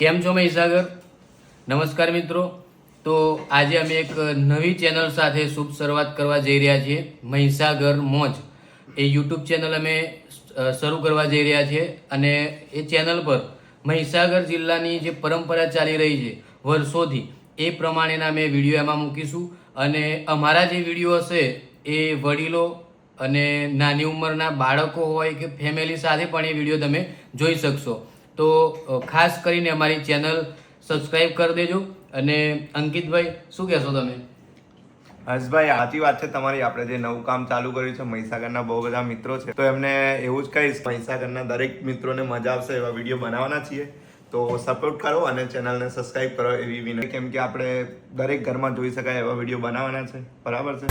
કેમ છો મહીસાગર? નમસ્કાર મિત્રો. તો આજે અમે એક નવી ચેનલ સાથે શુભ શરૂઆત કરવા જઈ રહ્યા છીએ, મહીસાગર મોજ. એ યુટ્યુબ ચેનલ અમે શરૂ કરવા જઈ રહ્યા છીએ અને એ ચેનલ પર મહીસાગર જિલ્લાની જે પરંપરા ચાલી રહી છે વર્ષોથી, એ પ્રમાણેના અમે વીડિયો એમાં મૂકીશું અને અમારા જે વીડિયો હશે, એ વડીલો અને નાની ઉંમરના બાળકો હોય કે ફેમિલી સાથે પણ એ વીડિયો તમે જોઈ શકશો. તો ખાસ કરીને અમારી ચેનલ સબસ્ક્રાઈબ કરી દેજો. અને અંકિતભાઈ, શું કહેશો તમે? હર્ષભાઈ સાચી વાત છે તમારી. આપણે જે નવું કામ ચાલુ કર્યું છે, મહીસાગરના બહુ બધા મિત્રો છે. તો એમને એવું જ કહીશ, મહીસાગરના દરેક મિત્રોને મજા આવશે એવા વીડિયો બનાવવાના છીએ. તો સપોર્ટ કરો અને ચેનલને સબસ્ક્રાઇબ કરો એવી વિનંતી. કેમ કે આપણે દરેક ઘરમાં જોઈ શકાય એવા વીડિયો બનાવવાના છે. બરાબર છે?